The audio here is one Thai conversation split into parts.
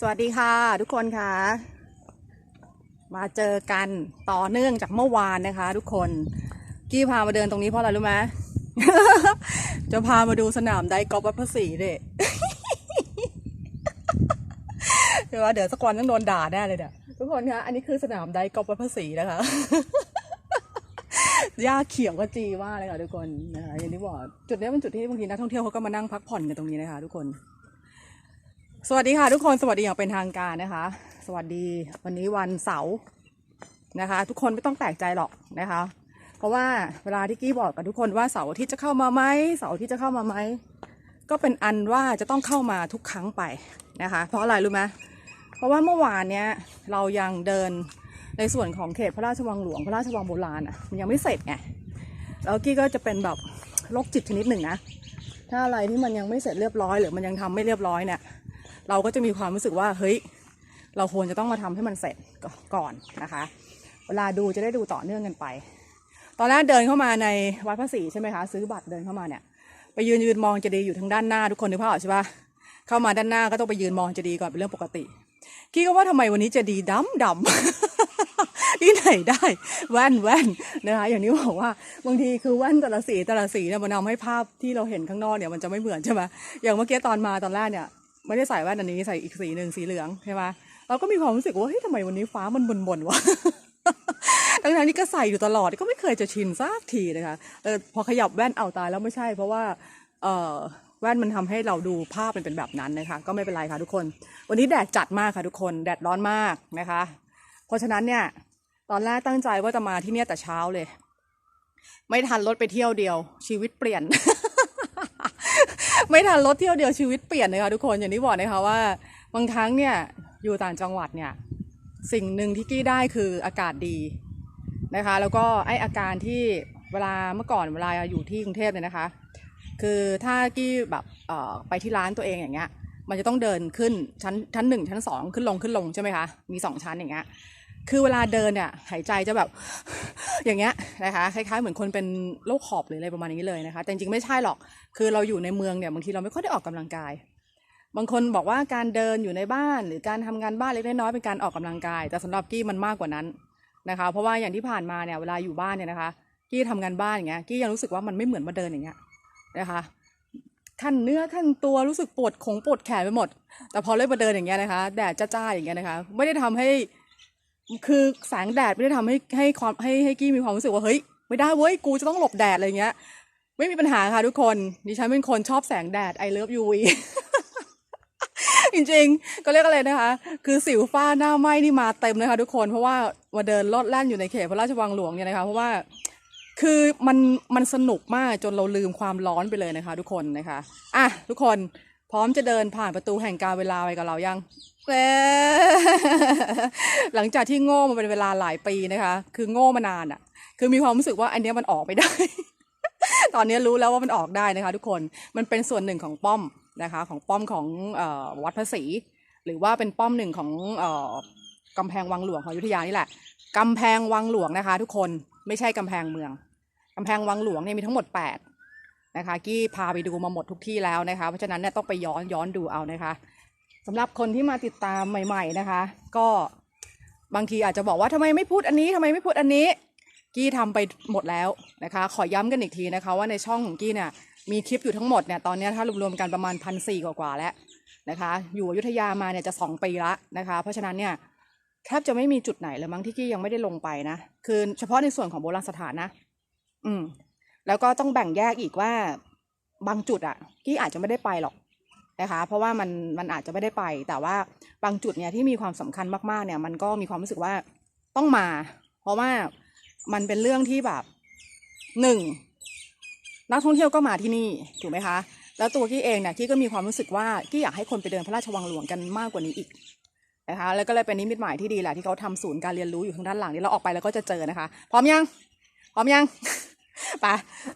สวัสดีค่ะ ทุกคนค่ะ มาเจอกันต่อเนื่องจากเมื่อวานนะคะ ทุกคนกี้พามาเดินตรงนี้เพราะอะไรรู้ไหมจะพามาดูสนามไดกอล์ฟวัดพระศรีเด็เดี๋ยวเดี๋ยวสักวันต้องโดนด่าแน่เลยเดี๋ยทุกคนคะอันนี้คือสนามไดกอล์ฟวัดพระศรีนะคะหญ้าเขียวกระจีมาเลยค่ะทุกคนนะคะอย่างที่บอกจุดนี้เป็นจุดที่บางทีนักท่องเที่ยวเขาก็มานั่งพักผ่อนกันตรงนี้นะคะ ทุกคน สวัสดีค่ะทุกคนสวัสดีอย่างเป็นทางการนะคะ สวัสดีวันนี้วันเสาร์นะคะ ทุกคนไม่ต้องแปลกใจหรอกนะคะ เพราะว่าเวลาที่กี้บอกกับทุกคนว่าเสาร์อาทิตย์จะเข้ามาไหมเสาร์อาทิตย์จะเข้ามาไหมก็เป็นอันว่าจะต้องเข้ามาทุกครั้งไปนะคะ เพราะอะไรรู้ไหมเพราะว่าเมื่อวานเนี้ยเรายังเดินในส่วนของเขตพระราชวังหลวงพระราชวังโบราณอะมันยังไม่เสร็จไงแล้วกี้ก็จะเป็นแบบโรคจิตชนิดหนึ่งนะถ้าอะไรที่มันยังไม่เสร็จเรียบร้อยหรือมันยังทำไม่เรียบร้อยเนี่ย เราก็จะมีความรู้สึกว่าเฮ้ยเราควรจะต้องมาทำให้มันเสร็จก่อนนะคะ เวลาดูจะได้ดูต่อเนื่องกันไป ตอนแรกเดินเข้ามาในวัดพระศรีใช่ไหมคะซื้อบัตรเดินเข้ามาเนี่ยไปยืนยืนมองเจะดีย์อยู่ทางด้านหน้าทุกคนนึกภาพออกใช่ปะเข้ามาด้านหน้าก็ต้องไปยืนมองเจะดีย์ก่อนเป็นเรื่องปกติกี้ก็ว่าทำไมวันนี้เจะดีย์ดำดำที่ไหนได้ แว่นแว่นนะคะอย่างนี้บอกว่าบางทีคือแว่นแต่ละสีแต่ละสีเนี่ยมันทำให้ภาพที่เราเห็นข้างนอกเนี่ยมันจะไม่เหมือนใช่ไหมอย่างเมื่อกี้ตอนมาตอนแรกเนี่ย ไม่ได้ใส่แว่นอันนี้ใส่อีกสีหนึ่งสีเหลืองใช่ไหมเราก็มีความรู้สึกว่าเฮ้ยทำไมวันนี้ฟ้ามันบ่นๆวะทั้งนั้นนี่ก็ใส่อยู่ตลอดก็ไม่เคยจะชินสักทีนะคะเออพอขยับแว่นเอาตายแล้วไม่ใช่ เพราะว่าเออแว่นมันทำให้เราดูภาพมันเป็นแบบนั้นนะคะ ก็ไม่เป็นไรค่ะทุกคน วันนี้แดดจัดมากค่ะทุกคนแดดร้อนมากนะคะ เพราะฉะนั้นเนี่ยตอนแรกตั้งใจว่าจะมาที่เนี่ยแต่เช้าเลย ไม่ทันรถไปเที่ยวเดียว ชีวิตเปลี่ยน ไม่ทันรถเที่ยวเดียวชีวิตเปลี่ยนเลยค่ะทุกคนอย่างที่บอกนะคะว่าบางครั้งเนี่ยอยู่ต่างจังหวัดเนี่ยสิ่งหนึ่งที่กี้ได้คืออากาศดีนะคะ แล้วก็ไออาการที่เวลาเมื่อก่อนเวลาอยู่ที่กรุงเทพเนี่ยนะคะ คือถ้ากี้แบบไปที่ร้านตัวเองอย่างเงี้ยมันจะต้องเดินขึ้นชั้นชั้นหนึ่งชั้นสองขึ้นลงขึ้นลงใช่ไหมคะมีสองชั้นอย่างเงี้ย คือเวลาเดินเนี่ยหายใจจะแบบอย่างเงี้ยนะคะคล้ายๆเหมือนคนเป็นโรคหอบหรืออะไรประมาณนี้เลยนะคะ แต่จริงๆไม่ใช่หรอก คือเราอยู่ในเมืองเนี่ยบางทีเราไม่ค่อยได้ออกกำลังกาย บางคนบอกว่าการเดินอยู่ในบ้าน หรือการทำงานบ้านเล็กน้อยเป็นการออกกำลังกาย แต่สำหรับกี้มันมากกว่านั้นนะคะ เพราะว่าอย่างที่ผ่านมาเนี่ยเวลาอยู่บ้านเนี่ยนะคะกี้ทำงานบ้านอย่างเงี้ยกี้ยังรู้สึกว่ามันไม่เหมือนมาเดินอย่างเงี้ยนะคะขั้นเนื้อขั้นตัวรู้สึกปวดขงปวดแขนไปหมด แต่พอเล่นมาเดินอย่างเงี้ยนะคะแดดจ้าๆอย่างเงี้ยนะคะ ไม่ได้ทำให้ คือแสงแดดไม่ได้ทำให้ให้ความให้ให้กี้มีความรู้สึกว่าเฮ้ยไม่ได้เว้ยกูจะต้องหลบแดดอะไรเงี้ย ไม่มีปัญหาค่ะทุกคนดิฉันเป็นคนชอบแสงแดด I love UV จริงๆ ก็เรียกอะไรนะคะ คือสิวฟ้าหน้าไหม้นี่มาเต็มเลยค่ะทุกคนเพราะว่ามาเดินลอดแล่นอยู่ในเขตพระราชวังหลวงเนี่ยนะคะเพราะว่าคือมันมันสนุกมากจนเราลืมความร้อนไปเลยนะคะ ทุกคนนะคะอะทุกคน ร้อมจะเดินผ่านประตูแห่งการเวลาไปกับเรายังหลังจากที่โง่มาเป็นเวลาหลายปีนะคะ คือโง่มานานอะ่ะ คือมีความรู้สึกว่าอันนี้มันออกไม่ได้ ตอนนี้รู้แล้วว่ามันออกได้นะคะ ทุกคนมันเป็นส่วนหนึ่งของป้อมนะคะ ของป้อมของอวัดพระศรีหรือว่าเป็นป้อมหนึ่งของอกำแพงวังหลวงของยุทธยานี่แหละกำแพงวังหลวงนะคะ ทุกคนไม่ใช่กำแพงเมืองกำแพงวังหลวงเนี่ยมีทั้งหมด 8 นะคะกี้พาไปดูมาหมดทุกที่แล้วนะคะ เพราะฉะนั้นเนี่ยต้องไปย้อนย้อนดูเอานะคะสำหรับคนที่มาติดตามใหม่ ๆนะคะ ก็บางทีอาจจะบอกว่าทำไมไม่พูดอันนี้ทำไมไม่พูดอันนี้ กี้ทำไปหมดแล้วนะคะ ขอย้ำกันอีกทีนะคะ ว่าในช่องของกี้เนี่ยมีคลิปอยู่ทั้งหมดเนี่ยตอนนี้ถ้ารวมๆกันประมาณพันสี่กว่าๆแล้วนะคะ อยู่อยุธยามาเนี่ยจะสองปีละนะคะ เพราะฉะนั้นเนี่ยแทบจะไม่มีจุดไหนเลยมั้งที่กี้ยังไม่ได้ลงไปนะคือเฉพาะในส่วนของโบราณสถานนะ อืม แล้วก็ต้องแบ่งแยกอีกว่าบางจุดอะกี้อาจจะไม่ได้ไปหรอกนะคะ เพราะว่ามันมันอาจจะไม่ได้ไป แต่ว่าบางจุดเนี่ยที่มีความสำคัญมากๆเนี่ย มันก็มีความรู้สึกว่าต้องมา เพราะว่ามันเป็นเรื่องที่แบบหนึ่งนักท่องเที่ยวก็มาที่นี่ถูกไหมคะ แล้วตัวกี้เองเนี่ยกี้ก็มีความรู้สึกว่ากี้อยากให้คนไปเดินพระราชวังหลวงกันมากกว่านี้อีกนะคะ แล้วก็เลยเป็นนิมิตหมายที่ดีแหละที่เขาทำศูนย์การเรียนรู้อยู่ทางด้านหลังนี้เราออกไปแล้วก็จะเจอนะคะ พร้อมยัง พร้อมยัง ไป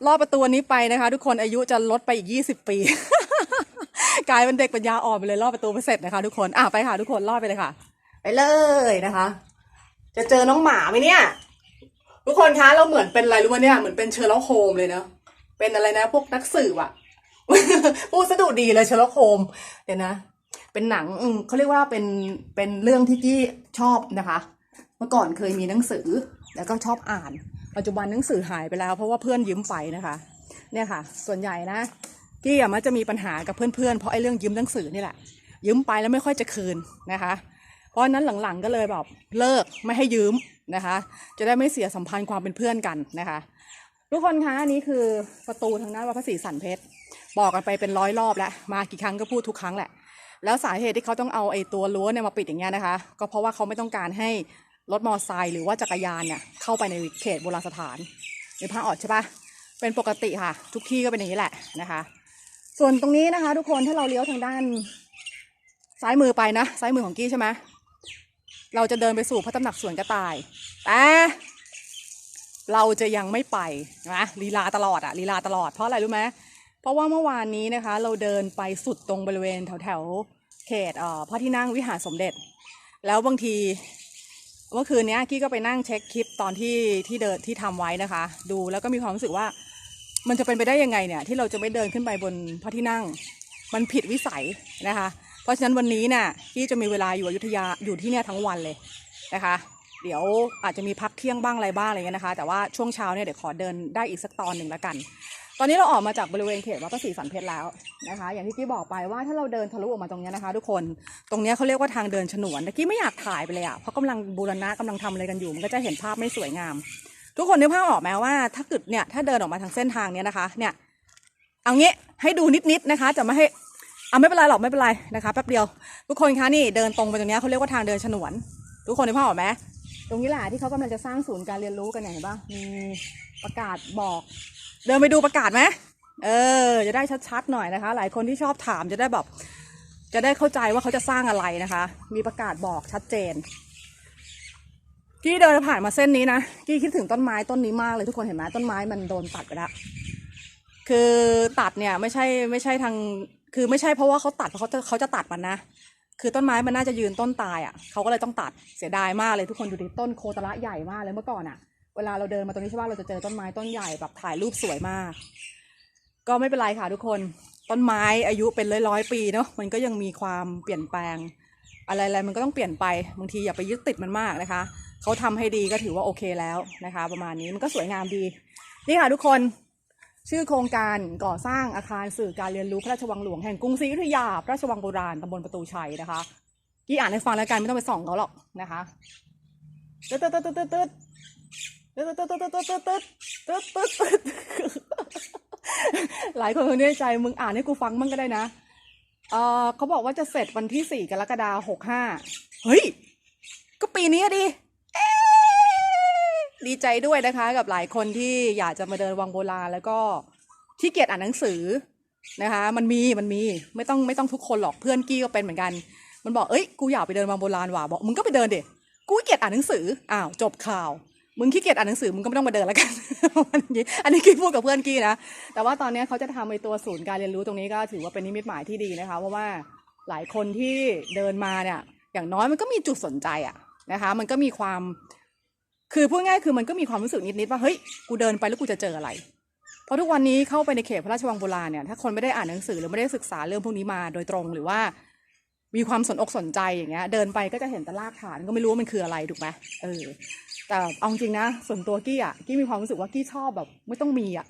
รอบประตูนี้ไปนะคะ ทุกคนอายุจะลดไปอีกยี่สิบปี กลายเป็นเด็กปัญญาอ่อนไปเลยรอบประตูไปเสร็จนะคะ ทุกคนอะไปค่ะ ทุกคนรอดไปเลยค่ะ ไปเลยนะคะ จะเจอน้องหมาไหมเนี่ย ทุกคนคะเราเหมือนเป็นอะไรรู้ไหมเนี่ยเหมือนเป็นเชอร์ล็อกโฮมเลยเนาะเป็นอะไรนะ พวกนักสืบอะพูดสะดุดีเลยเชอร์ล็อกโฮมเดี๋ยวนะเป็นหนังอืมเขาเรียกว่าเป็นเป็นเรื่องที่กี้ชอบนะคะ เมื่อก่อนเคยมีหนังสือแล้วก็ชอบอ่าน ปัจจุบันหนังสือหายไปแล้ว เพราะว่าเพื่อนยืมไปนะคะ เนี่ยค่ะ ส่วนใหญ่นะกี้อะมันจะมีปัญหากับเพื่อนๆเพราะไอ้เรื่องยืมหนังสือนี่แหละ ยืมไปแล้วไม่ค่อยจะคืนนะคะ เพราะฉะนั้นหลังๆก็เลยแบบเลิกไม่ให้ยืมนะคะ จะได้ไม่เสียสัมพันธ์ความเป็นเพื่อนกันนะคะ ทุกคนคะอันนี้คือประตูทางด้านวัดพระศรีสันเพชรบอกกันไปเป็นร้อยรอบแล้วมากี่ครั้งก็พูดทุกครั้งแหละแล้วสาเหตุที่เขาต้องเอาไอ้ตัวรั้วเนี่ยมาปิดอย่างเงี้ยนะคะ ก็เพราะว่าเขาไม่ต้องการให้ รถมอเตอร์ไซค์หรือว่าจักรยานเนี่ยเข้าไปในเขตโบราณสถานหรือพระออดใช่ปะเป็นปกติค่ะ ทุกที่ก็เป็นอย่างนี้แหละนะคะ ส่วนตรงนี้นะคะ ทุกคนถ้าเราเลี้ยวทางด้านซ้ายมือไปนะซ้ายมือของกี้ใช่ไหมเราจะเดินไปสู่พระตำหนักสวนกระต่าย แต่เราจะยังไม่ไปนะลีลาตลอดอะลีลาตลอดเพราะอะไรรู้ไหมเพราะว่าเมื่อวานนี้นะคะ เราเดินไปสุดตรงบริเวณแถวแถวเขตเอ่อพระที่นั่งวิหารสมเด็จ แล้วบางที เมื่อคืนนี้กี้ก็ไปนั่งเช็คคลิปตอนที่ที่เดินที่ทำไว้นะคะ ดูแล้วก็มีความรู้สึกว่า มันจะเป็นไปได้ยังไงเนี่ย ที่เราจะไม่เดินขึ้นไปบนพระที่นั่ง มันผิดวิสัยนะคะ เพราะฉะนั้นวันนี้น่ะพี่จะมีเวลาอยู่อยุธยาอยู่ที่เนี่ยทั้งวันเลยนะคะ เดี๋ยวอาจจะมีพักเที่ยงบ้างอะไรบ้างอะไรเงี้ยนะคะ แต่ว่าช่วงเช้าเนี่ยเดี๋ยวขอเดินได้อีกสักตอนหนึ่งแล้วกัน ตอนนี้เราออกมาจากบริเวณเขตวัดพระศรีสันเพชรแล้วนะคะ อย่างที่กี้บอกไปว่าถ้าเราเดินทะลุออกมาตรงนี้นะคะ ทุกคนตรงนี้เขาเรียกว่าทางเดินฉนวนต่กี้ไม่อยากถ่ายไปเลยอะเพราะกำลังบูรณะกำลังทำอะไรกันอยู่ มันก็จะเห็นภาพไม่สวยงาม ทุกคนนึกภาพออกไหมว่า ถ้าเกิดเนี่ยถ้าเดินออกมาทางเส้นทางเนี้ยนะคะ เนี่ยเอางี้ให้ดูนิดๆนะคะ จะไม่ให้เอาไม่เป็นไรหรอกไม่เป็นไรนะคะแป๊บเดียว ทุกคนคะนี่เดินตรงไปตรงนี้เขาเรียกว่าทางเดินฉนวน ทุกคนนึกภาพออกไหม ตรงนี้แหละที่เขากำลังจะสร้างศูนย์การเรียนรู้กันเนี่ยเห็นปะมีประกาศบอก เดินไปดูประกาศไหมเออ จะได้ชัดๆหน่อยนะคะ หลายคนที่ชอบถามจะได้แบบจะได้เข้าใจว่าเขาจะสร้างอะไรนะคะ มีประกาศบอกชัดเจนกี้เดินผ่านมาเส้นนี้นะกี้คิดถึงต้นไม้ต้นนี้มากเลยทุกคนเห็นไหมต้นไม้มันโดนตัดไปแล้วคือตัดเนี่ยไม่ใช่ไม่ใช่ทางคือไม่ใช่เพราะว่าเขาตัดเพราะเขาจะเขาจะตัดมันนะ คือต้นไม้มันน่าจะยืนต้นตายอะเขาก็เลยต้องตัดเสียดายมากเลยทุกคนดูดิต้นโคตระใหญ่มากเลยเมื่อก่อนอะ เวลาเราเดินมาตรงนี้ใช่ป่ะเราจะเจอต้นไม้ต้นใหญ่แบบถ่ายรูปสวยมาก ก็ไม่เป็นไรค่ะทุกคนต้นไม้อายุเป็นร้อยร้อยปีเนาะมันก็ยังมีความเปลี่ยนแปลง อะไรอะไรมันก็ต้องเปลี่ยนไปบางทีอย่าไปยึดติดมันมากนะคะเขาทำให้ดีก็ถือว่าโอเคแล้วนะคะ ประมาณนี้มันก็สวยงามดี นี่ค่ะทุกคน ชื่อโครงการก่อสร้างอาคารสื่อการเรียนรู้พระราชวังหลวงแห่งกรุงศรีอยุธยาพระราชวังโบราณตำบลประตูชัยนะคะกี่อ่านให้ฟังแล้วกันไม่ต้องไปส่องเขาหรอกนะคะตึ๊ดตึ๊ดตึ๊ดตึ๊ดตึ๊ดตึ๊ดตึ๊ดตึ๊ดตึ๊ดตึ๊ดตึ๊ดตึ๊ดตึ๊ดตึ๊ดหลายคนคงในใจมึงอ่านให้กูฟังมั่งก็ได้นะเออเขาบอกว่าจะเสร็จวันที่สี่กรกฎาหกห้าเฮ้ย ก็ปีนี้อะดิเอ๊ะ ดีใจด้วยนะคะ กับหลายคนที่อยากจะมาเดินวังโบราณแล้วก็ที่เกียจอ่านหนังสือนะคะ มันมีมันมีไม่ต้องไม่ต้องทุกคนหรอกเพื่อนกี้ก็เป็นเหมือนกัน มันบอกเอ้ยกูอยากไปเดินวังโบราณว่ะบอกมึงก็ไปเดินเด็กูเกียจอ่านหนังสืออ้าวจบข่าว มึงขี้เกียจอ่านหนังสือมึงก็ไม่ต้องมาเดินแล้วกันอันนี้กี้พูดกับเพื่อนกี้นะแต่ว่าตอนนี้เขาจะทำไอตัวศูนย์การเรียนรู้ตรงนี้ก็ถือว่าเป็นนิมิตหมายที่ดีนะคะ เพราะว่าหลายคนที่เดินมาเนี่ยอย่างน้อยมันก็มีจุดสนใจอะนะคะ มันก็มีความ คือพูดง่ายคือมันก็มีความรู้สึกนิดๆว่าเฮ้ยกูเดินไปแล้วกูจะเจออะไร เพราะทุกวันนี้เข้าไปในเขตพระราชวังโบราณเนี่ยถ้าคนไม่ได้อ่านหนังสือหรือไม่ได้ศึกษาเรื่องพวกนี้มาโดยตรงหรือว่ามีความสนอกสนใจอย่างเงี้ยเดินไปก็จะเห็นต่รากฐานก็ไม่รู้ว่ามันคืออะไรถูกไหมเออ แต่เอาจริงนะส่วนตัวกี้อะกี้มีความรู้สึกว่ากี้ชอบแบบไม่ต้องมีอะ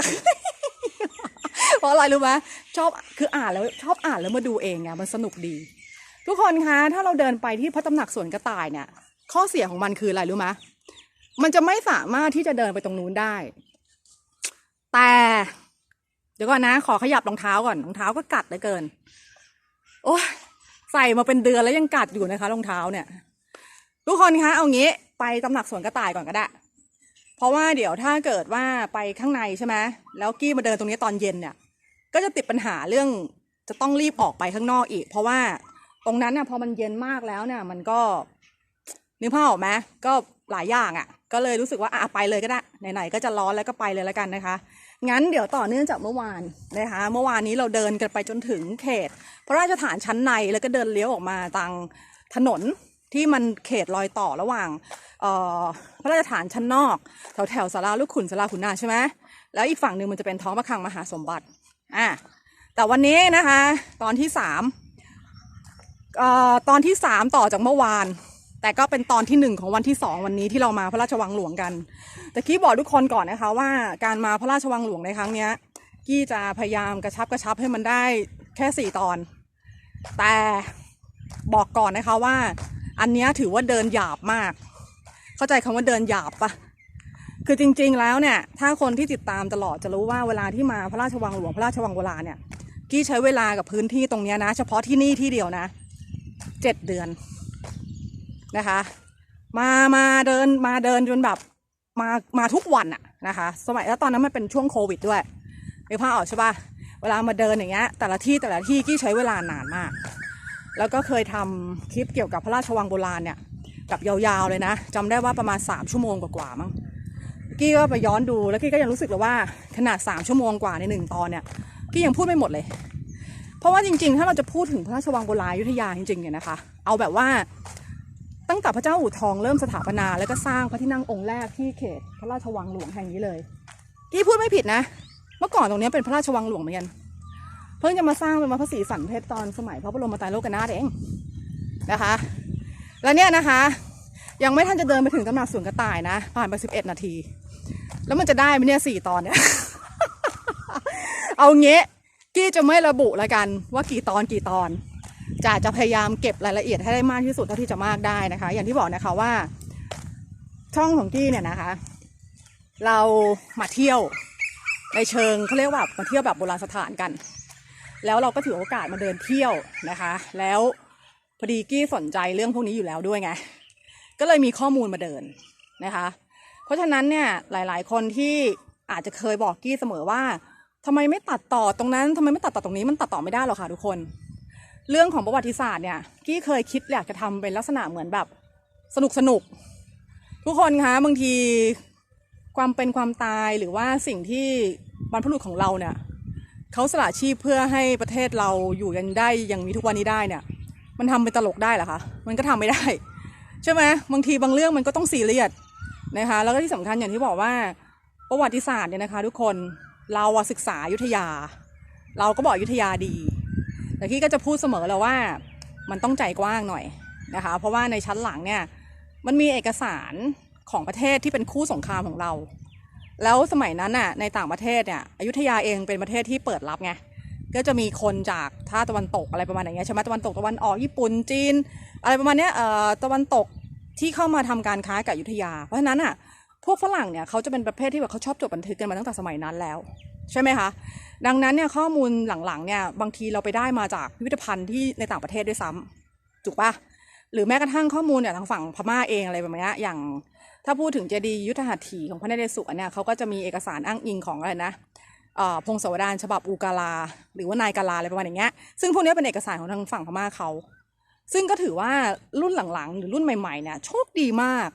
เพราะอะไรรู้ไหมชอบคืออ่านแล้วชอบอ่านแล้วมาดูเองไงมันสนุกดี ทุกคนคะถ้าเราเดินไปที่พระตำหนักสวนกระต่ายเนี่ย ข้อเสียของมันคืออะไรรู้ไหม มันจะไม่สามารถที่จะเดินไปตรงนู้นได้ แต่ เดี๋ยวก่อนนะ ขอขยับรองเท้าก่อนรองเท้าก็กัดเหลือเกิน โอ้ยใส่มาเป็นเดือนแล้วยังกัดอยู่นะคะรองเท้าเนี่ย ทุกคนคะเอางี้ไปตำหนักสวนกระต่ายก่อนก็ได้ เพราะว่าเดี๋ยวถ้าเกิดว่าไปข้างในใช่ไหมแล้วกี้มาเดินตรงนี้ตอนเย็นเนี่ย ก็จะติดปัญหาเรื่องจะต้องรีบออกไปข้างนอกอีก เพราะว่าตรงนั้นน่ะพอมันเย็นมากแล้วเนี่ย มันก็นึกภาพออกไหมก็หลายอย่างอะ่ะ ก็เลยรู้สึกว่าอะไปเลยก็ได้ไหนๆก็จะร้อนแล้วก็ไปเลยแล้วกันนะคะ งั้นเดี๋ยวต่อเนื่องจากเมื่อวานนะคะ เมื่อวานนี้เราเดินกันไปจนถึงเขต พระราชฐานชั้นในแล้วก็เดินเลี้ยวออกมาทางถนนที่มันเขตรอยต่อระหว่างเอ่อพระราชฐานชั้นนอกแถวแถวสาราลูกขุนสาราขุนนาใช่ไหมแล้วอีกฝั่งหนึ่งมันจะเป็นท้องพระคลังมหาสมบัติอะแต่วันนี้นะคะ ตอนที่สามเอ่อตอนที่สามต่อจากเมื่อวาน แต่ก็เป็นตอนที่หนึ่งของวันที่สองวันนี้ที่เรามาพระราชวังหลวงกัน แต่กี้บอกทุกคนก่อนนะคะว่าการมาพระราชวังหลวงในครั้งเนี้ย กี้จะพยายามกระชับกระชับให้มันได้แค่สี่ตอน แต่บอกก่อนนะคะว่า อันนี้ถือว่าเดินหยาบมาก เข้าใจคำว่าเดินหยาบปะคือจริง ๆ แล้วเนี่ยถ้าคนที่ติดตามตลอดจะรู้ว่าเวลาที่มาพระราชวังหลวงพระราชวังโบราณเนี่ยกี้ใช้เวลากับพื้นที่ตรงนี้นะ เฉพาะที่นี่ที่เดียวนะเจ็ดเดือน นะคะ มามาเดินมาเดินจนแบบมามาทุกวันอะนะคะ สมัยแล้วตอนนั้นมันเป็นช่วงโควิดด้วยไม่พาพออกใช่ปะเวลามาเดินอย่างเงี้ยแต่ละที่แต่ละที่กี้ใช้เวลานานมาก แล้วก็เคยทำคลิปเกี่ยวกับพระราชวังโบราณเนี่ยแบบยาวๆเลยนะจำได้ว่าประมาณ 3 ชั่วโมงกว่าๆมั้งกี้ก็ไปย้อนดูแล้วกี้ก็ยังรู้สึกเลยว่าขนาด 3 ชั่วโมงกว่าในหนึ่งตอนเนี่ยกี้ยังพูดไม่หมดเลย เพราะว่าจริงๆ ถ้าเราจะพูดถึงพระราชวังโบราณยุทธยาจริงๆเนี่ยนะคะ เอาแบบว่า ตั้งแต่พระเจ้าอู่ทองเริ่มสถาปนา แล้วก็สร้างพระที่นั่งองค์แรกที่เขตพระราชวังหลวงแห่งนี้เลยกี้พูดไม่ผิดนะ เมื่อก่อนตรงนี้เป็นพระราชวังหลวงเหมือนกัน เพิ่งจะมาสร้างเป็นวัดพระศรีสันเพชรตอนสมัยพระบรมไตรโลกนาถเองนะคะ แล้วเนี่ยนะคะ ยังไม่ทันจะเดินไปถึงตำหนักสวนกระต่ายนะ ผ่านไปสิบเอ็ดนาที แล้วมันจะได้ไหมเนี่ยสี่ตอนเนี่ย เอาเงี้กี้จะไม่ระบุแล้วกันว่ากี่ตอนกี่ตอน จะจะพยายามเก็บรายละเอียดให้ได้มากที่สุดเท่าที่จะมากได้นะคะ อย่างที่บอกนะคะว่า ช่องของกี้เนี่ยนะคะ เรามาเที่ยวในเชิงเขาเรียกว่ามาเที่ยวแบบโบราณสถานกัน แล้วเราก็ถือโอกาสมาเดินเที่ยวนะคะ แล้วพอดีกี้สนใจเรื่องพวกนี้อยู่แล้วด้วยไงก็เลยมีข้อมูลมาเดินนะคะ เพราะฉะนั้นเนี่ยหลาย ๆ คนที่อาจจะเคยบอกกี้เสมอว่าทำไมไม่ตัดต่อตรงนั้นทำไมไม่ตัดต่อตรงนี้มันตัดต่อไม่ได้หรอกค่ะทุกคน เรื่องของประวัติศาสตร์เนี่ยกี้เคยคิดอยากจะทำเป็นลักษณะเหมือนแบบสนุกสนุกทุกคนคะบางทีความเป็นความตายหรือว่าสิ่งที่บรรพบุรุษของเราเนี่ยเขาสละชีพเพื่อให้ประเทศเราอยู่กันได้อย่างมีทุกวันนี้ได้เนี่ย มันทำเป็นตลกได้หรอคะมันก็ทำไม่ได้ใช่ไหมบางทีบางเรื่องมันก็ต้องซีเรียสนะคะแล้วก็ที่สำคัญอย่างที่บอกว่าประวัติศาสตร์เนี่ยนะคะ ทุกคนเราศึกษายุทธยา เราก็บอกยุทธยาดี แต่ที่ก็จะพูดเสมอแล้วว่ามันต้องใจกว้างหน่อยนะคะ เพราะว่าในชั้นหลังเนี่ยมันมีเอกสารของประเทศที่เป็นคู่สงครามของเรา แล้วสมัยนั้นน่ะในต่างประเทศเนี่ยอยุธยาเองเป็นประเทศที่เปิดรับไงก็จะมีคนจากท่าตะวันตกอะไรประมาณอย่างเงี้ยใช่ไหมตะวันตกตะวันออกญี่ปุ่นจีน อะไรประมาณเนี้ยเอ่อตะวันตกที่เข้ามาทำการค้ากับอยุธยา เพราะฉะนั้นอะ วกฝรั่งเนี่ยเขาจะเป็นประเภทที่แบบเขาชอบจดบันทึกกันมาตั้งแต่สมัยนั้นแล้ว ใช่ไหมคะ ดังนั้นเนี่ยข้อมูลหลังๆเนี่ยบางทีเราไปได้มาจากพิพิธภัณฑ์ที่ในต่างประเทศด้วยซ้ำถูกปะหรือแม้กระทั่งข้อมูลเนี่ยทางฝั่งพม่าเองอะไรแบบนี้อย่างถ้าพูดถึงเจดีย์ยุทธหัตถีของพระนเรศวรเนี่ยเขาก็จะมีเอกสารอ้างอิงของอะไรนะพงศาวดารฉบับอูกาลา หรือว่านายกาลาอะไรประมาณอย่างเงี้ยซึ่งพวกนี้เป็นเอกสารของทางฝั่งพม่าเขาซึ่งก็ถือว่ารุ่นหลังๆ หรือรุ่นใหม่ๆเนี่ยโชคดีมาก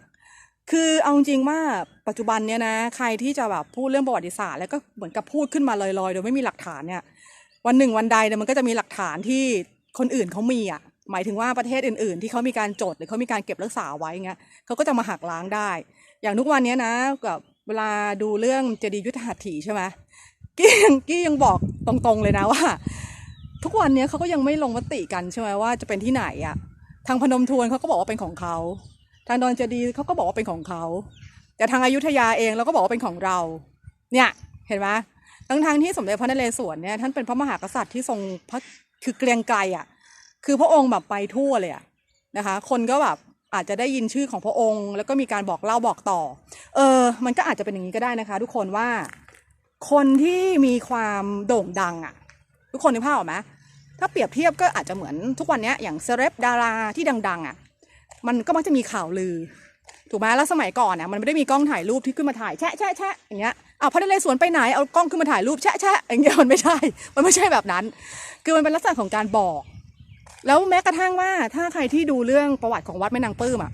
คือเอาจริงว่าปัจจุบันเนี่ยนะ ใครที่จะแบบพูดเรื่องประวัติศาสตร์แล้วก็เหมือนกับพูดขึ้นมาลอยๆ โดยไม่มีหลักฐานเนี่ย วันหนึ่งวันใดเนี่ยมันก็จะมีหลักฐานที่คนอื่นเขามีอะหมายถึงว่าประเทศอื่น ๆ ที่เขามีการจดหรือเขามีการเก็บรักษาไว้เงี้ยเขาก็จะมาหักล้างได้ อย่างทุกวันเนี้ยนะกับเวลาดูเรื่องเจดีย์ยุทธหัตถีใช่ไหมกี้ยังกี้ยังบอกตรงๆเลยนะว่า ทุกวันเนี้ยเขาก็ยังไม่ลงมติกันใช่ไหมว่าจะเป็นที่ไหนอะทางพนมทวนเขาก็บอกว่าเป็นของเขา ทางดอนเจดีย์เขาก็บอกว่าเป็นของเขา แต่ทางอายุทยาเองเราก็บอกว่าเป็นของเรา เนี่ยเห็นไหมทั้งทางที่สมเด็จพระนเรศวรเนี่ยท่านเป็นพระมหากษัตริย์ที่ทรงพระคือเกรียงไกรอะ คือพระองค์แบบไปทั่วเลยอะนะคะ คนก็แบบอาจจะได้ยินชื่อของพระองค์ แล้วก็มีการบอกเล่าบอกต่อ เออ มันก็อาจจะเป็นอย่างนี้ก็ได้นะคะ ทุกคนว่า คนที่มีความโด่งดังอะ ทุกคนนึกภาพออกไหมถ้าเปรียบเทียบก็อาจจะเหมือนทุกวันนี้อย่างเซเลบดาราที่ดัง ๆอะ มันก็มักจะมีข่าวลือ ถูกไหมแล้วสมัยก่อนเนี่ยมันไม่ได้มีกล้องถ่ายรูปที่ขึ้นมาถ่ายแชะแชะแชะอย่างเงี้ยอ้าพระนเรศวรไปไหนเอากล้องขึ้นมาถ่ายรูปแชะแชะอย่างเงี้ยมันไม่ใช่ มันไม่ใช่แบบนั้น คือมันเป็นลักษณะของการบอก แล้วแม้กระทั่งว่าถ้าใครที่ดูเรื่องประวัติของวัดแม่นางปื้มอะ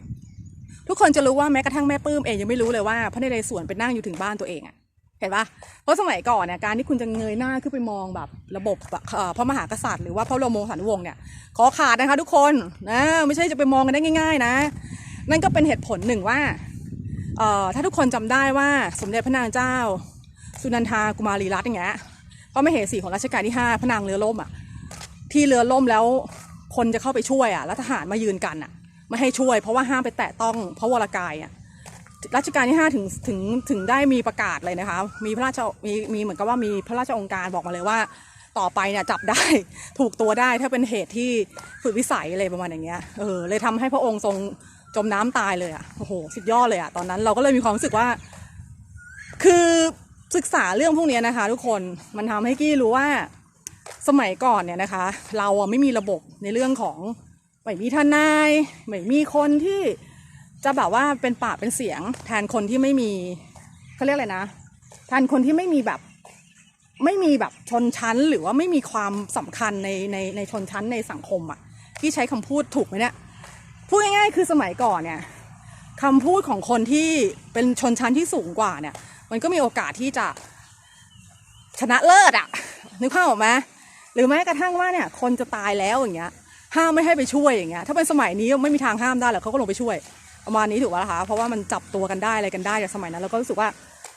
ทุกคนจะรู้ว่าแม้กระทั่งแม่ปื้มเองยังไม่รู้เลยว่าพระนเรศวรไปนั่งอยู่ถึงบ้านตัวเองอะ เห็นปะเพราะสมัยก่อนเนี่ยการที่คุณจะเงยหน้าขึ้นไปมองแบบระบบแบบพระมหากษัตริย์หรือว่าพระบรมวงศานุวงศ์เนี่ยขอขาดนะคะทุกคนนะไม่ใช่จะไปมองกันได้ง่าย ๆ นะ นั่นก็เป็นเหตุผลหนึ่งว่าถ้าทุกคนจำได้ว่าสมเด็จพระนางเจ้า สุนันทากุมารีรัตน์อย่างเงี้ยพระมเหสีของรัชกาลที่ห้าพระนางเรือล่มอะที่เรือล่มแล้วคนจะเข้าไปช่วยอะแล้วทหารมายืนกันอะไม่ให้ช่วยเพราะว่าห้ามไปแตะต้องพระวรากายอะ รัชกาลที่ห้าถึงถึงถึงได้มีประกาศเลยนะคะ มีพระราชมีมีเหมือนกับว่ามีพระราชองค์การบอกมาเลยว่า ต่อไปเนี่ยจับได้ถูกตัวได้ถ้าเป็นเหตุที่ฝืนวิสัยอะไรประมาณอย่างเงี้ยเออเลยทำให้พระองค์ทรงจมน้ำตายเลยอะโอ้โหสุดยอดเลยอะตอนนั้นเราก็เลยมีความรู้สึกว่า คือศึกษาเรื่องพวกนี้นะคะ ทุกคนมันทำให้กี้รู้ว่าสมัยก่อนเนี่ยนะคะ เราอะไม่มีระบบในเรื่องของไม่มีทนายไม่มีคนที่ จะแบบว่าเป็นปากเป็นเสียงแทนคนที่ไม่มีเขาเรียกอะไรนะแทนคนที่ไม่มีแบบไม่มีแบบชนชั้นหรือว่าไม่มีความสำคัญในในในชนชั้นในสังคมอะ่ะที่ใช้คำพูดถูกไหมเนี่ยพูดง่ายๆคือสมัยก่อนเนี่ยคำพูดของคนที่เป็นชนชั้นที่สูงกว่าเนี่ย มันก็มีโอกาสที่จะชนะเลิศอะนึกภาพออกไหมหรือแม้กระทั่งว่าเนี่ย คนจะตายแล้วอย่างเงี้ยห้ามไม่ให้ไปช่วยอย่างเงี้ยถ้าเป็นสมัยนี้ไม่มีทางห้ามได้หรอกเขาก็ลงไปช่วย ประมาณนี้ถูกป่ะคะเพราะว่ามันจับตัวกันได้อะไรกันได้แต่สมัยนั้นเราก็รู้สึกว่า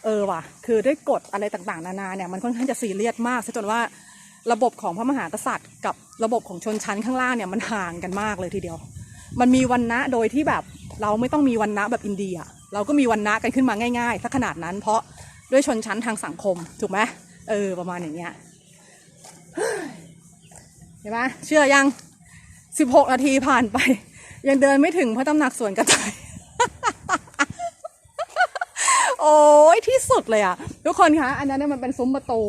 เออว่ะคือด้วยกฎอะไรต่างๆ นานาเนี่ยมันค่อนข้างจะซีเรียสมากซะจนว่าระบบของพระมหากษัตริย์ กับระบบของชนชั้นข้างล่างเนี่ยมันห่างกันมากเลยทีเดียว มันมีวันนะโดยที่แบบเราไม่ต้องมีวันนะแบบอินเดีย เราก็มีวันนะกันขึ้นมาง่ายๆสักขนาดนั้น เพราะด้วยชนชั้นทางสังคมถูกไหมเออประมาณอย่างเงี้ยเห็นไหมเชื่อยัง 16 นาทีผ่านไป ยังเดินไม่ถึงพระตำหนักสวนกระต่าย โอ้ยที่สุดเลยอะ ทุกคนคะ อันนั้นเนี่ยมันเป็นซุ้มประตู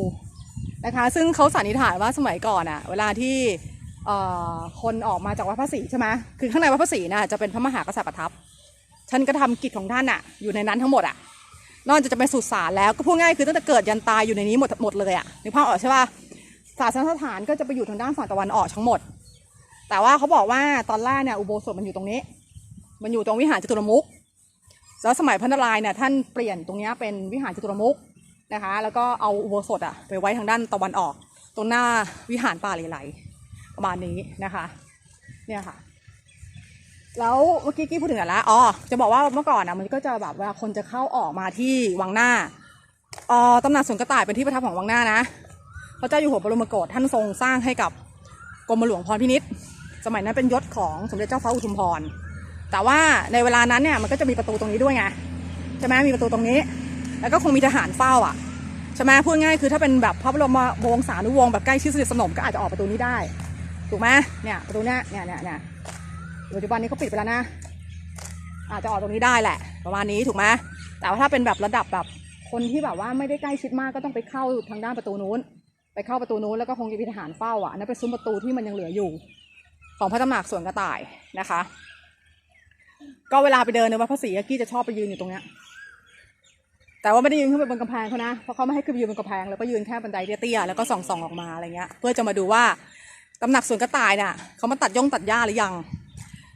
นะคะ ซึ่งเขาสันนิษฐานว่าสมัยก่อนอะ เวลาที่คนออกมาจากวัดพระศรีใช่ไหมคือข้างในวัดพระศรีน่ะจะเป็นพระมหากษัตริย์ประทับท่านก็ทำกิจของท่านอะ อยู่ในนั้นทั้งหมดอะ นอกจากจะเป็นสุสานแล้วก็พูดง่ายคือตั้งแต่เกิดยันตายอยู่ในนี้หมดหมดเลยอะนึกภาพออกใช่ป่ะศาสนสถานก็จะไปอยู่ทางด้านฝั่งตะวันออกทั้งหมด แต่ว่าเขาบอกว่าตอนแรกเนี่ยอุโบสถมันอยู่ตรงนี้ มันอยู่ตรงวิหารจตุรมุขแล้วสมัยพระนารายณ์เนี่ยท่านเปลี่ยนตรงนี้เป็นวิหารจตุรมุขนะคะ แล้วก็เอาอุโบสถอะไปไว้ทางด้านตะวันออก ตรงหน้าวิหารป่าเหลๆประมาณนี้นะคะเนี่ยค่ะ แล้วเมื่อกี้กี้พูดถึงอะไรละอ๋อจะบอกว่าเมื่อก่อนอะมันก็จะแบบเวลาคนจะเข้าออกมาที่วังหน้าอ๋อตำหนักสวนกระต่ายเป็นที่ประทับของวังหน้านะพระเจ้าอยู่หัวบรมโกศท่านทรงสร้างให้กับกรมหลวงพรพินิษ สมัยนั้นเป็นยศของสมเด็จเจ้าฟ้าอุทุมพร แต่ว่าในเวลานั้นเนี่ยมันก็จะมีประตูตรงนี้ด้วยไงใช่ไหมมีประตูตรงนี้ แล้วก็คงมีทหารเฝ้าอะใช่ไหมพูดง่ายคือถ้าเป็นแบบพระบรมวงศานุวงศ์แบบใกล้ชิดสนิทสนมก็อาจจะออกประตูนี้ได้ถูกไหมเนี่ยประตูเนี้ยเนี่ยเนี่ยเนี่ยปัจจุบันนี้เขาปิดไปแล้วนะ อาจจะออกตรงนี้ได้แหละ ประมาณนี้ถูกไหมแต่ว่าถ้าเป็นแบบระดับแบบคนที่แบบว่าไม่ได้ใกล้ชิดมากก็ต้องไปเข้าทางด้านประตูนู้น ไปเข้าประตูนู้นแล้วก็คงจะมีทหารเฝ้าอะอันนั่นเป็นซุ้มประตูที่มันยังเหลืออยู่ ของพระตำหนักสวนกระต่ายนะคะ ก็เวลาไปเดินในวัดพระศรีอะกี้จะชอบไปยืนอยู่ตรงเนี้ยแต่ว่าไม่ได้ยืนขึ้นไปบนกำแพงเขานะ เพราะเขาไม่ให้ขึ้นไปยืนบนกำแพง แล้วก็ยืนแค่บันไดเตี้ยๆ แล้วก็ส่องๆออกมาอะไรเงี้ย เพื่อจะมาดูว่าตำหนักสวนกระต่ายน่ะเขามาตัดย่งตัดหญ้าหรือยัง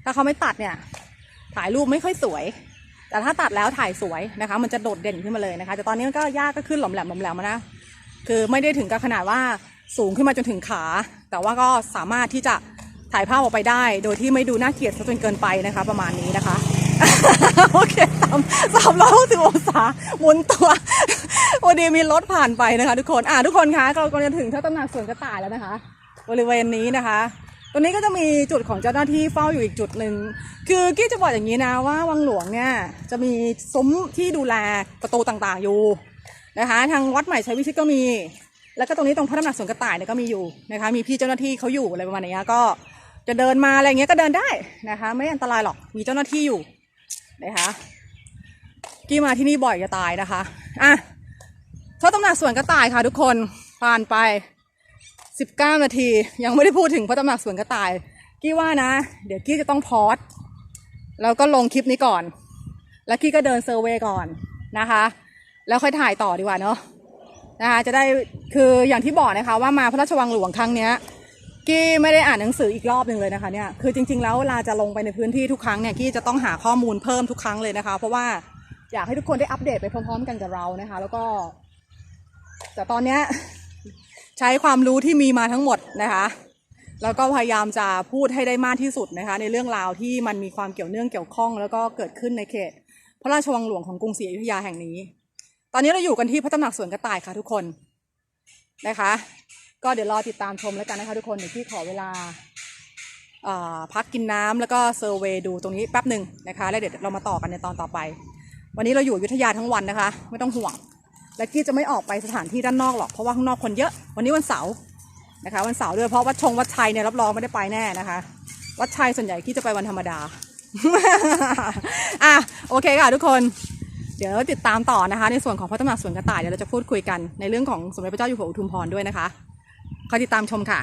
ถ้าเขาไม่ตัดเนี่ย ถ่ายรูปไม่ค่อยสวย แต่ถ้าตัดแล้วถ่ายสวยนะคะ มันจะโดดเด่นขึ้นมาเลยนะคะ แต่ตอนนี้ก็หญ้าก็ขึ้นหล่อมแหลมหล่อมแหลมมานะ คือไม่ได้ถึงกับขนาดว่าสูงขึ้นมาจนถึงขา แต่ว่าก็สามารถที่จะ ถ่ายภาพออกไปได้ โดยที่ไม่ดูน่าเกลียดซะจนเกินไปนะคะ ประมาณนี้นะคะ โอเคสามสามร้อยหกสิบองศาหมุนตัววันนี้มีรถผ่านไปนะคะ ทุกคนอ่าทุกคนคะเรากำลังจะถึงเท่าตำหนักสวนกระต่ายแล้วนะคะ บริเวณนี้นะคะตรงนี้ก็จะมีจุดของเจ้าหน้าที่เฝ้าอยู่อีกจุดหนึ่ง คือกี้จะบอกอย่างนี้นะว่าวังหลวงเนี่ยจะมีซุ้มที่ดูแลประตูต่างๆอยู่นะคะ ทางวัดใหม่ชัยวิชิตก็มี แล้วก็ตรงนี้ตรงพระตำหนักสวนกระต่ายเนี่ยก็มีอยู่นะคะ มีพี่เจ้าหน้าที่เขาอยู่อะไรประมาณนี้ก็ จะเดินมาอะไรเงี้ยก็เดินได้นะคะ ไม่อันตรายหรอกมีเจ้าหน้าที่อยู่นะคะกี้มาที่นี่บ่อยจะตายนะคะอะเท่าตำหนักสวนกระต่ายค่ะทุกคนผ่านไป 19 นาที ยังไม่ได้พูดถึงพระตำหนักสวนกระต่าย กี้ว่านะ เดี๋ยวกี้จะต้องพอดแล้วก็ลงคลิปนี้ก่อน แล้วกี้ก็เดินเซอร์เวยก่อนนะคะ แล้วค่อยถ่ายต่อดีกว่าเนาะนะคะจะได้คืออย่างที่บอกนะคะว่ามาพระราชวังหลวงครั้งเนี้ย กี้ไม่ได้อ่านหนังสืออีกรอบหนึ่งเลยนะคะเนี่ยคือจริง ๆ แล้วเวลาจะลงไปในพื้นที่ทุกครั้งเนี่ยกี้จะต้องหาข้อมูลเพิ่มทุกครั้งเลยนะคะ เพราะว่าอยากให้ทุกคนได้อัปเดตไปพร้อม ๆ กันกับเรานะคะ แล้วก็ แต่ตอนเนี้ยใช้ความรู้ที่มีมาทั้งหมดนะคะ แล้วก็พยายามจะพูดให้ได้มากที่สุดนะคะ ในเรื่องราวที่มันมีความเกี่ยวเนื่องเกี่ยวข้อง แล้วก็เกิดขึ้นในเขต พระราชวังหลวงของกรุงศรีอยุธยาแห่งนี้ ตอนนี้เราอยู่กันที่พระตำหนักสวนกระต่ายค่ะทุกคนนะคะ ก็เดี๋ยวรอติดตามชมแล้วกันนะคะทุกคนเดี๋ยวพี่ขอเวลาพักกินน้ำแล้วก็เซอร์เวยดูตรงนี้แป๊บหนึ่งนะคะ แล้วเดี๋ยวเรามาต่อกันในตอนต่อไป วันนี้เราอยู่ยุธยาทั้งวันนะคะ ไม่ต้องห่วง และกี้จะไม่ออกไปสถานที่ด้านนอกหรอกเพราะว่าข้างนอกคนเยอะ วันนี้วันเสาร์นะคะวันเสาร์ด้วยเพราะวัดชงวัดชัยเนี่ยรับรองไม่ได้ไปแน่นะคะ วัดชัยส่วนใหญ่กี้จะไปวันธรรมดาอะโอเคค่ะทุกคนเดี๋ยวติดตามต่อนะคะ ในส่วนของพระตำหนักสวนกระต่ายเดี๋ยวเราจะพูดคุยกันในเรื่องของสมเด็จพระเจ้าอยู่หัวอุทุมพรด้วยนะคะ คอยติดตามชมค่ะ